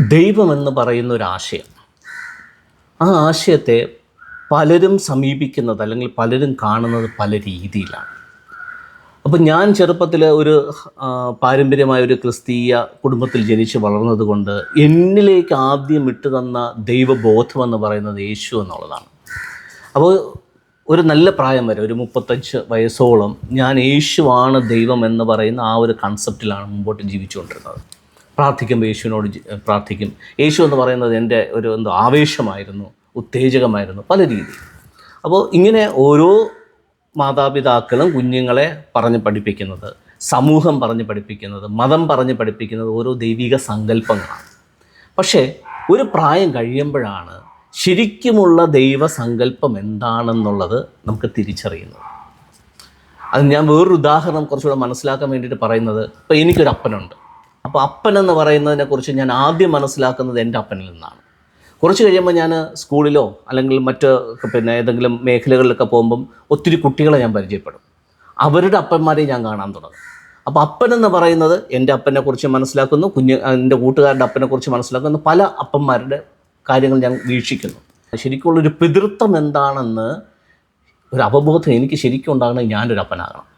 ദൈവമെന്ന് പറയുന്ന ഒരു ആശയം. ആ ആശയത്തെ പലരും സമീപിക്കുന്നത് അല്ലെങ്കിൽ പലരും കാണുന്നത് പല രീതിയിലാണ്. അപ്പം ഞാൻ ചെറുപ്പത്തിൽ ഒരു പാരമ്പര്യമായ ഒരു ക്രിസ്തീയ കുടുംബത്തിൽ ജനിച്ച് വളർന്നത് കൊണ്ട് എന്നിലേക്ക് ആദ്യം ഇട്ടു തന്ന ദൈവബോധം എന്ന് പറയുന്നത് യേശു എന്നുള്ളതാണ്. അപ്പോൾ ഒരു നല്ല പ്രായം വരെ ഒരു മുപ്പത്തഞ്ച് വയസ്സോളം ഞാൻ യേശുവാണ് ദൈവം എന്ന് പറയുന്ന ആ ഒരു കൺസെപ്റ്റിലാണ് മുമ്പോട്ട് ജീവിച്ചുകൊണ്ടിരുന്നത്. പ്രാർത്ഥിക്കുമ്പോൾ യേശുവിനോട് പ്രാർത്ഥിക്കും. യേശു എന്ന് പറയുന്നത് എന്റെ ഒരു എന്തോ ആവേശമായിരുന്നു ഉത്തേജകമായിരുന്നു പല രീതിയിൽ. അപ്പോൾ ഇങ്ങനെ ഓരോ മാതാപിതാക്കളും കുഞ്ഞുങ്ങളെ പറഞ്ഞ് പഠിപ്പിക്കുന്നത് സമൂഹം പറഞ്ഞ് പഠിപ്പിക്കുന്നത് മതം പറഞ്ഞ് പഠിപ്പിക്കുന്നത് ഓരോ ദൈവിക സങ്കല്പങ്ങളാണ്. പക്ഷേ ഒരു പ്രായം കഴിയുമ്പോഴാണ് ശരിക്കുമുള്ള ദൈവസങ്കല്പം എന്താണെന്നുള്ളത് നമുക്ക് തിരിച്ചറിയുന്നത്. അത് ഞാൻ വേറൊരു ഉദാഹരണം കുറച്ചുകൂടെ മനസ്സിലാക്കാൻ വേണ്ടിയിട്ട് പറയുന്നത് ഇപ്പോൾ എനിക്കൊരു അപ്പനുണ്ട് അപ്പോൾ അപ്പൻ എന്ന് പറയുന്നതിനെക്കുറിച്ച് ഞാൻ ആദ്യം മനസ്സിലാക്കുന്നത് എന്റെ അപ്പനിൽ നിന്നാണ്. കുറച്ച് കഴിയുമ്പോൾ ഞാൻ സ്കൂളിലോ അല്ലെങ്കിൽ മറ്റ് പിന്നെ ഏതെങ്കിലും മേഖലകളിലൊക്കെ പോകുമ്പം ഒത്തിരി കുട്ടികളെ ഞാൻ പരിചയപ്പെടും. അവരുടെ അപ്പന്മാരെ ഞാൻ കാണാൻ തുടങ്ങും. അപ്പോൾ അപ്പൻ എന്ന് പറയുന്നത് എന്റെ അപ്പനെക്കുറിച്ച് മനസ്സിലാക്കുന്നു കുഞ്ഞ് എന്റെ കൂട്ടുകാരുടെ അപ്പനെക്കുറിച്ച് മനസ്സിലാക്കുന്നു പല അപ്പന്മാരുടെ കാര്യങ്ങൾ ഞാൻ വീക്ഷിക്കുന്നു. ശരിക്കുള്ളൊരു പിതൃത്വം എന്താണെന്ന് ഒരു അവബോധം എനിക്ക് ശരിക്കും ഉണ്ടാകണമെങ്കിൽ ഞാനൊരു അപ്പനാകണം.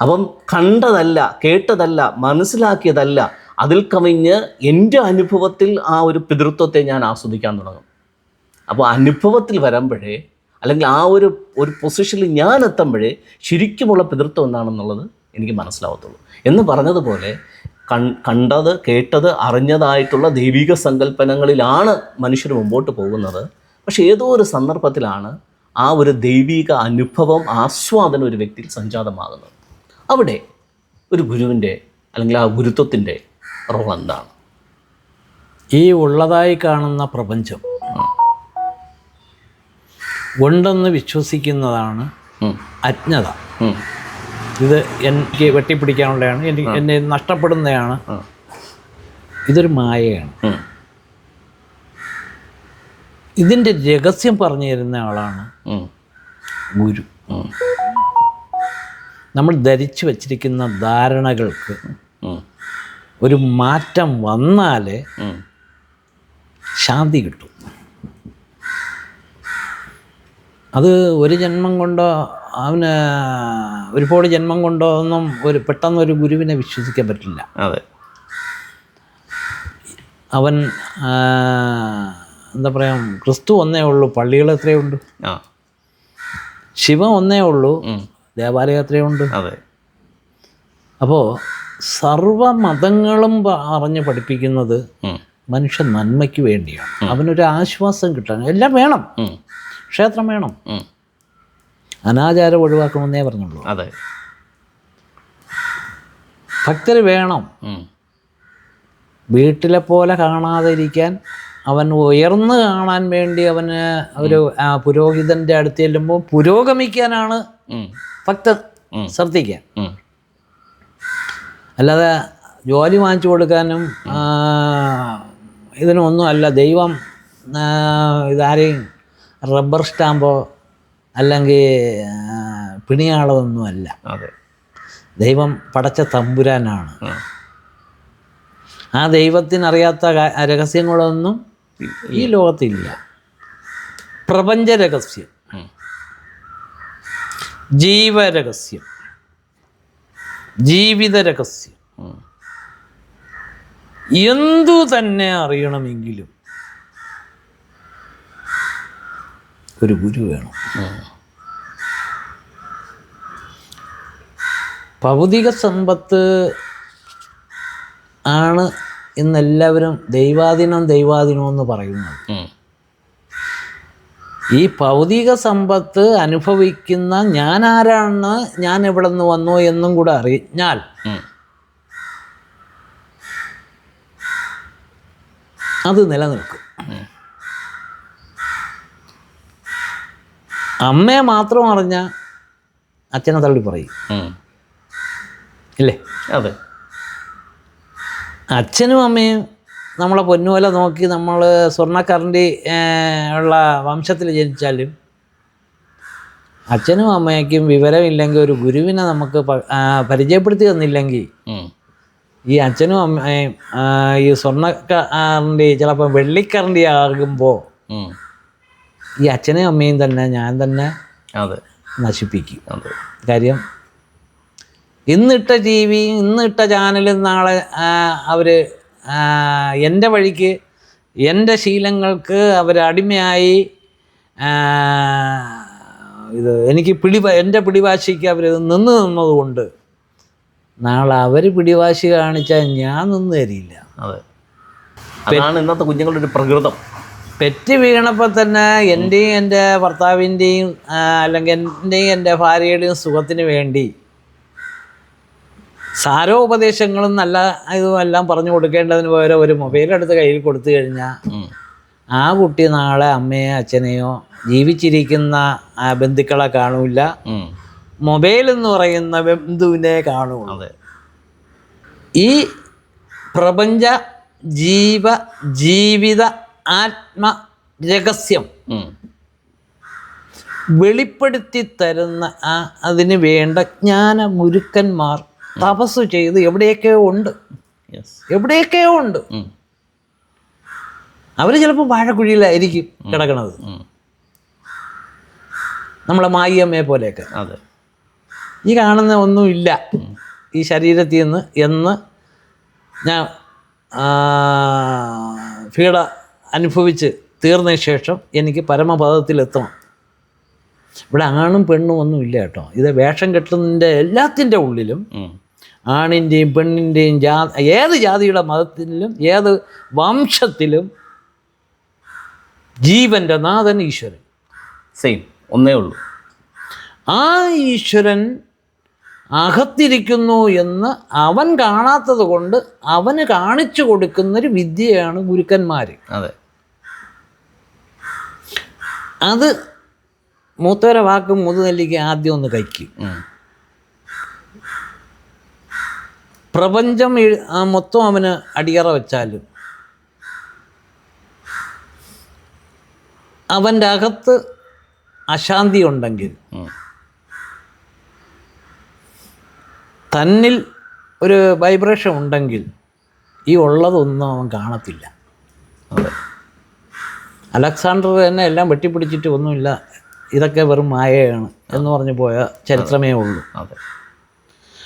അപ്പം കണ്ടതല്ല കേട്ടതല്ല മനസ്സിലാക്കിയതല്ല അതിൽ കവിഞ്ഞ് എന്റെ അനുഭവത്തിൽ ആ ഒരു പിതൃത്വത്തെ ഞാൻ ആസ്വദിക്കാൻ തുടങ്ങും. അപ്പോൾ അനുഭവത്തിൽ വരുമ്പോഴേ അല്ലെങ്കിൽ ആ ഒരു ഒരു പൊസിഷനിൽ ഞാൻ എത്തുമ്പോഴേ ശരിക്കുമുള്ള പിതൃത്വം എന്താണെന്നുള്ളത് എനിക്ക് മനസ്സിലാവത്തുള്ളൂ. എന്ന് പറഞ്ഞതുപോലെ കൺ കണ്ടത് കേട്ടത് അറിഞ്ഞതായിട്ടുള്ള ദൈവിക സങ്കല്പനങ്ങളിലാണ് മനുഷ്യർ മുമ്പോട്ട് പോകുന്നത്. പക്ഷേ ഏതോ ഒരു സന്ദർഭത്തിലാണ് ആ ഒരു ദൈവിക അനുഭവം ആസ്വാദനം ഒരു വ്യക്തിയിൽ സംജാതമാകുന്നത്. അവിടെ ഒരു ഗുരുവിന്റെ അല്ലെങ്കിൽ ആ ഗുരുത്വത്തിന്റെ റോൾ എന്താണ്? ഈ ഉള്ളതായി കാണുന്ന പ്രപഞ്ചം ഉണ്ടെന്ന് വിശ്വസിക്കുന്നതാണ് അജ്ഞത. ഇത് എനിക്ക് വെട്ടിപ്പിടിക്കാനുള്ളതാണ് എനിക്ക് എന്നെ നഷ്ടപ്പെടുന്നതാണ്. ഇതൊരു മായയാണ്. ഇതിന്റെ രഹസ്യം പറഞ്ഞു തരുന്ന ആളാണ് ഗുരു. നമ്മൾ ധരിച്ചു വച്ചിരിക്കുന്ന ധാരണകൾക്ക് ഒരു മാറ്റം വന്നാലേ ശാന്തി കിട്ടും. അത് ഒരു ജന്മം കൊണ്ടോ അവന് ഒരുപാട് ജന്മം കൊണ്ടോ ഒന്നും ഒരു പെട്ടെന്ന് ഒരു ഗുരുവിനെ വിശ്വസിക്കാൻ പറ്റില്ല. അതെ. അവൻ എന്താ പറയുക ക്രിസ്തു ഒന്നേ ഉള്ളൂ പള്ളികൾ എത്രയുണ്ട്? ശിവ ഒന്നേ ഉള്ളൂ ഉം. ദേവാലയം എത്രയുണ്ട് അതെ. അപ്പോൾ സർവ മതങ്ങളും പറഞ്ഞ് പഠിപ്പിക്കുന്നത്. മനുഷ്യ നന്മയ്ക്ക് വേണ്ടിയാണ്. അവനൊരു ആശ്വാസം കിട്ടാൻ എല്ലാം വേണം. ക്ഷേത്രം വേണം. അനാചാരം ഒഴിവാക്കണമെന്നേ പറഞ്ഞുള്ളൂ. അതെ. ഭക്തർ വേണം. വീട്ടിലെ പോലെ കാണാതെ ഇരിക്കാൻ അവൻ ഉയർന്നു കാണാൻ വേണ്ടി അവന് ഒരു പുരോഹിതന്റെ അടുത്ത് ചെല്ലുമ്പോൾ പുരോഗമിക്കാനാണ് ഉം. ശ്രദ്ധിക്കുക. അല്ലാതെ ജോലി വാങ്ങിച്ചു കൊടുക്കാനും ഇതിനൊന്നും അല്ല. ദൈവം ഇതാരെയും റബ്ബർ സ്റ്റാമ്പോ അല്ലെങ്കിൽ പിണിയാളതൊന്നുമല്ല ദൈവം പടച്ച തമ്പുരാനാണ്. ആ. ദൈവത്തിനറിയാത്ത രഹസ്യങ്ങളൊന്നും ഈ ലോകത്തില്ല. പ്രപഞ്ച രഹസ്യം. ജീവരഹസ്യം ജീവിത രഹസ്യം എന്തു തന്നെ അറിയണമെങ്കിലും ഒരു ഗുരു വേണം. ഭൗതിക സമ്പത്ത് ആണ് ഇന്നെല്ലാവരും ദൈവാധീനം ദൈവാധീനം എന്ന് പറയുന്നത്. ഈ ഭൗതിക സമ്പത്ത് അനുഭവിക്കുന്ന ഞാൻ ആരാണ് ഞാൻ എവിടെ നിന്ന് വന്നു എന്നും കൂടെ അറിഞ്ഞാൽ അത് നിലനിൽക്കും. അമ്മയെ മാത്രം അറിഞ്ഞ അച്ഛനെ തള്ളി പറയും. ഇല്ലേ? അതെ. അച്ഛനും അമ്മയും നമ്മളെ പൊന്നുപോലെ നോക്കി നമ്മൾ സ്വർണക്കറണ്ടി ഉള്ള വംശത്തിൽ ജനിച്ചാലും അച്ഛനും അമ്മയ്ക്കും വിവരമില്ലെങ്കിൽ ഒരു ഗുരുവിനെ നമുക്ക് പരിചയപ്പെടുത്തി തന്നില്ലെങ്കിൽ ഈ അച്ഛനും അമ്മയും ഈ സ്വർണക്കറണ്ടി ചിലപ്പോൾ വെള്ളിക്കറണ്ടി ആകുമ്പോൾ ഈ അച്ഛനെയും അമ്മയും തന്നെ ഞാൻ തന്നെ അതെ. നശിപ്പിക്കും. കാര്യം ഇന്നിട്ട ടി വി ഇന്നിട്ട ചാനലും നാളെ അവർ എന്റെ വഴിക്ക് എന്റെ ശീലങ്ങൾക്ക് അവർ അടിമയായി ഇത് എനിക്ക് പിടി എന്റെ പിടിവാശിക്ക് അവർ നിന്ന് നിന്നതുകൊണ്ട് നാളെ അവർ പിടിവാശി കാണിച്ചാൽ ഞാൻ നിന്ന് തരില്ല. അതെ. അതാണ് ഇന്നത്തെ കുഞ്ഞുങ്ങളുടെ ഒരു പ്രകൃതം. പെറ്റ് വീണപ്പോൾ തന്നെ എന്റെയും എന്റെ ഭർത്താവിന്റെയും അല്ലെങ്കിൽ എന്റെയും എന്റെ ഭാര്യയുടെയും സുഖത്തിന് വേണ്ടി സാരോപദേശങ്ങളും നല്ല ഇതും എല്ലാം പറഞ്ഞു കൊടുക്കേണ്ടതിന് പകരം ഒരു മൊബൈൽ എടുത്ത് കയ്യിൽ കൊടുത്തു കഴിഞ്ഞാൽ ആ കുട്ടി നാളെ അമ്മയോ അച്ഛനെയോ ജീവിച്ചിരിക്കുന്ന ബന്ധുക്കളെ കാണൂല. മൊബൈൽ എന്ന് പറയുന്ന ബന്ധുവിനെ കാണുള്ളൂ. ഈ പ്രപഞ്ച ജീവ ജീവിത ആത്മ രഹസ്യം. വെളിപ്പെടുത്തി തരുന്ന ആ അതിന് വേണ്ട ജ്ഞാന ഗുരുക്കന്മാർ തപസ് ചെയ്ത് എവിടെയൊക്കെയോ ഉണ്ട്? എവിടെയൊക്കെയോ ഉണ്ട്? അവർ അവർ ചിലപ്പോൾ വാഴക്കുഴിയിലായിരിക്കും കിടക്കണത്. നമ്മളെ മായിയമ്മയെ പോലെയൊക്കെ. അതെ. ഈ കാണുന്ന ഒന്നുമില്ല ഈ ശരീരത്തിൽ നിന്ന് എന്ന് ഞാൻ പീഡ അനുഭവിച്ച് തീർന്ന ശേഷം എനിക്ക് പരമപദത്തിലെത്തണം. ഇവിടെ ആണും പെണ്ണും ഒന്നും ഇല്ല കേട്ടോ. ഇത് വേഷം കെട്ടുന്നതിന്റെ എല്ലാത്തിന്റെ ഉള്ളിലും. ആണിന്റെയും പെണ്ണിന്റെയും ജാ ഏത് ജാതിയുടെ മതത്തിലും ഏത് വംശത്തിലും ജീവന്റെ നാഥൻ ഈശ്വരൻ. സെയിം ഒന്നേ ഉള്ളൂ. ആ ഈശ്വരൻ അകത്തിരിക്കുന്നു എന്ന് അവൻ കാണാത്തത് കൊണ്ട് അവന് കാണിച്ചു കൊടുക്കുന്നൊരു വിദ്യയാണ് ഗുരുക്കന്മാർ അതെ. അത് മൂത്തവരെ വാക്കും മുതുനെല്ലിക്ക് ആദ്യം ഒന്ന് കഴിക്കും. പ്രപഞ്ചം മൊത്തം അവന് അടിയറ വെച്ചാലും അവന്റെ അകത്ത് അശാന്തി ഉണ്ടെങ്കിൽ തന്നിൽ ഒരു വൈബ്രേഷൻ ഉണ്ടെങ്കിൽ ഈ ഉള്ളതൊന്നും അവൻ കാണത്തില്ല. അലക്സാണ്ടർ തന്നെ എല്ലാം വെട്ടിപ്പിടിച്ചിട്ട് ഒന്നുമില്ല ഇതൊക്കെ വെറും മായയാണ് എന്ന് പറഞ്ഞു പോയ ചരിത്രമേ ഉള്ളൂ. അതെ.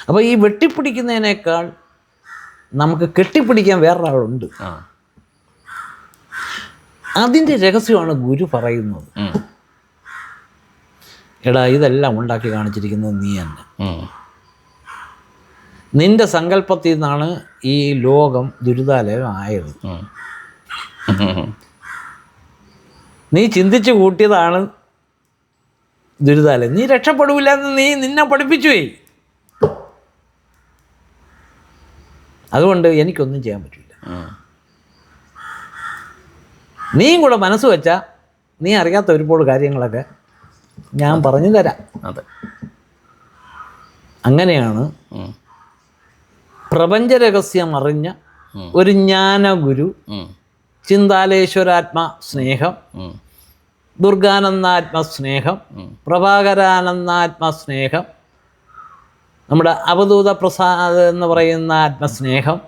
അപ്പോൾ ഈ വെട്ടിപ്പിടിക്കുന്നതിനേക്കാൾ നമുക്ക് കെട്ടിപ്പിടിക്കാൻ വേറൊരാളുണ്ട്. അതിന്റെ രഹസ്യമാണ് ഗുരു പറയുന്നത്. എടാ ഇതെല്ലാം ഉണ്ടാക്കി കാണിച്ചിരിക്കുന്നത് നീ തന്നെ. നിന്റെ സങ്കല്പത്തിൽ നിന്നാണ് ഈ ലോകം ദുരിതാലയം ആയത്. നീ ചിന്തിച്ചു കൂട്ടിയതാണ് ദുരിതാലയം. നീ രക്ഷപ്പെടൂല എന്ന് നീ നിന്നെ പഠിപ്പിച്ചു പോയി അതുകൊണ്ട് എനിക്കൊന്നും ചെയ്യാൻ പറ്റില്ല. നീയും കൂടെ മനസ്സ് വെച്ചാൽ നീ അറിയാത്ത ഒരുപാട് കാര്യങ്ങളൊക്കെ ഞാൻ പറഞ്ഞു തരാം. അതെ. അങ്ങനെയാണ് പ്രപഞ്ചരഹസ്യം പ്രപഞ്ച രഹസ്യം അറിഞ്ഞ ഒരു ജ്ഞാനഗുരു. ചിന്താലേശ്വരാത്മ സ്നേഹം. ദുർഗാനന്ദാത്മ സ്നേഹം ഉം. പ്രഭാകരാനന്ദാത്മ സ്നേഹം നമ്മുടെ അവധൂത പ്രസാദ് എന്ന് പറയുന്ന ആത്മസ്നേഹം.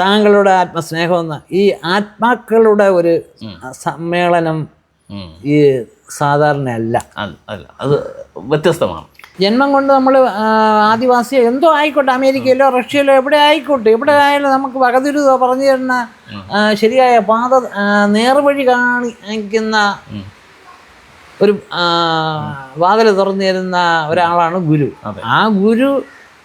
താങ്കളുടെ ആത്മസ്നേഹം എന്ന ഈ ആത്മാക്കളുടെ ഒരു സമ്മേളനം ഈ സാധാരണ അല്ല അല്ല അത് വ്യത്യസ്തമാണ്. ജന്മം കൊണ്ട് നമ്മൾ ആദിവാസി എന്തോ ആയിക്കോട്ടെ അമേരിക്കയിലോ റഷ്യയിലോ എവിടെ ആയിക്കോട്ടെ എവിടെ ആയാലും നമുക്ക് വകതിരുതോ പറഞ്ഞു തരുന്ന ശരിയായ പാത നേർവഴി കാണിക്കുന്ന. ഒരു വാതിൽ തുറന്നു തരുന്ന ഒരാളാണ് ഗുരു. ആ ഗുരു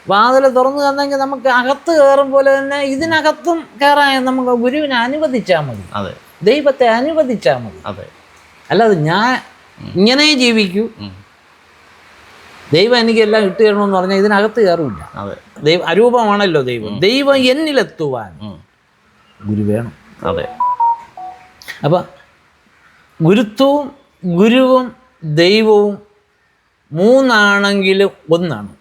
വാതിൽ തുറന്നു തന്നെങ്കിൽ നമുക്ക് അകത്ത് കയറും പോലെ തന്നെ ഇതിനകത്തും കയറാൻ നമുക്ക് ഗുരുവിനെ അനുവദിച്ചാൽ മതി. അതെ. ദൈവത്തെ അനുവദിച്ചാൽ മതി. അതെ. അല്ലാതെ ഞാൻ ഇങ്ങനെ ജീവിക്കൂ. ദൈവം എനിക്കെല്ലാം ഇട്ട് തരണമെന്ന് പറഞ്ഞാൽ ഇതിനകത്ത് കയറില്ല. ദൈവം അരൂപമാണല്ലോ ദൈവം. ദൈവം എന്നിലെത്തുവാൻ. ഗുരു വേണം. അതെ. അപ്പം ഗുരുത്വവും ഗുരുവും ദൈവവും മൂന്നാണെങ്കിലും ഒന്നാണ്.